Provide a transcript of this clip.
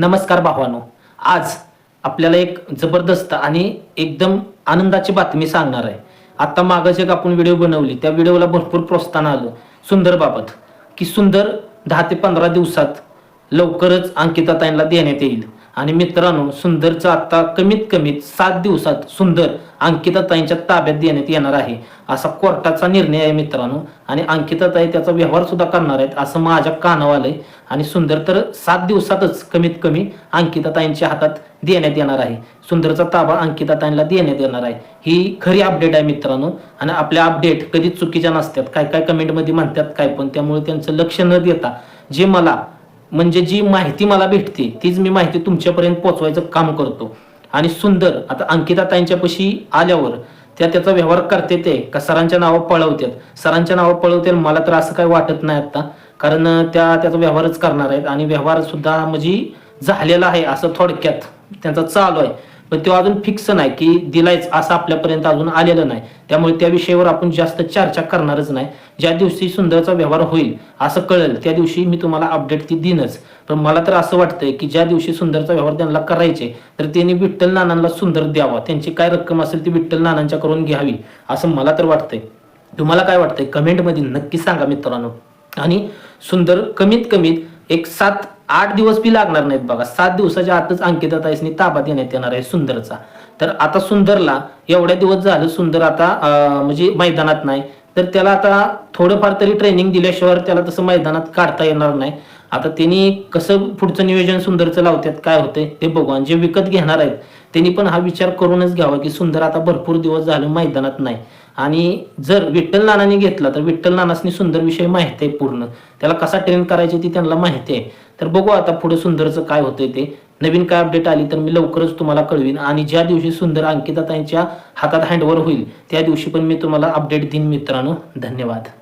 नमस्कार भावानो. आज आपल्याला एक जबरदस्त आणि एकदम आनंदाची बातमी सांगणार आहे. आता मागच एक आपण व्हिडिओ बनवली त्या व्हिडिओला भरपूर प्रोत्साहन आलं. सुंदरबाबत की सुंदर दहा ते पंधरा दिवसात लवकरच अंकिताताईंना देण्यात येईल. आणि मित्रांनो सुंदरचं आता कमीत कमीत सात दिवसात सुंदर अंकिताताईंच्या ताब्यात देण्यात येणार आहे. असा कोर्टाचा निर्णय आहे मित्रांनो. आणि अंकिताताई त्याचा व्यवहार सुद्धा करणार आहेत असं माझ्या कानावर आणि सुंदर तर सात दिवसातच कमीत कमी अंकिताताईंच्या हातात देण्यात येणार आहे. सुंदरचा ताबा अंकिताताईंना देण्यात येणार आहे. ही खरी अपडेट आहे मित्रांनो. आणि आपल्या अपडेट कधीच चुकीच्या नसतात काय काय कमेंटमध्ये म्हणतात काय पण त्यामुळे त्यांचं लक्ष न देता जे मला म्हणजे जी माहिती मला भेटते तीच मी माहिती तुमच्यापर्यंत पोहोचवायचं काम करतो. आणि सुंदर आता अंकिता ताईंच्यापाशी आल्यावर त्या त्याचा व्यवहार करते ते का सरांच्या नावं पळवतात सरांच्या नावं पळवतील मला तर असं काही वाटत नाही आता. कारण त्या त्याचा व्यवहारच करणार आहेत. आणि व्यवहार सुद्धा म्हणजे झालेला आहे असं थोडक्यात. त्यांचा चालू आहे. पण तो अजून फिक्स नाही की दिलायच असं आपल्यापर्यंत अजून आलेलं नाही. त्यामुळे त्या विषयावर आपण जास्त चर्चा करणारच नाही. ज्या दिवशी सुंदरचा व्यवहार होईल असं कळेल त्या दिवशी मी तुम्हाला अपडेट ती देईनच. पण मला तर असं वाटतंय की ज्या दिवशी सुंदरचा व्यवहार त्यांना करायचे तर त्यांनी विठ्ठल नानांना सुंदर द्यावा. त्यांची काय रक्कम असेल ती विठ्ठल नानांच्या करून घ्यावी असं मला तर वाटतंय. तुम्हाला काय वाटतंय? कमेंटमध्ये नक्की सांगा मित्रांनो. आणि सुंदर कमीत कमीत एक सात आठ दिवस बी लागणार नाहीत बघा. सात दिवसाच्या आतच अंकिता ताईसनी ताबा देण्यात येणार आहे सुंदरचा. तर आता सुंदरला एवढ्या दिवस झालं सुंदर आता म्हणजे मैदानात नाही. तर त्याला आता थोडंफार तरी ट्रेनिंग दिल्याशिवाय त्याला तसं मैदानात काढता येणार नाही. आता त्यांनी कसं पुढचं नियोजन सुंदरचं लावतात काय होतंय ते बघू आणि जे विकत घेणार आहेत त्यांनी पण हा विचार करूनच घ्यावा की सुंदर आता भरपूर दिवस झालं मैदानात नाही. आणि जर विठ्ठल नानाने घेतला तर विठ्ठल नानासनी सुंदर विषय माहिती आहे पूर्ण. त्याला कसा ट्रेन करायची ती त्यांना माहिती आहे. तर बघू आता पुढे सुंदरचं काय होतंय ते. नवीन काय अपडेट आली तर मी लवकरच तुम्हाला कळवीन. आणि ज्या दिवशी सुंदर अंकिता त्यांच्या हातात हँडवर होईल त्या दिवशी पण मी तुम्हाला अपडेट देईन मित्रांनो. धन्यवाद.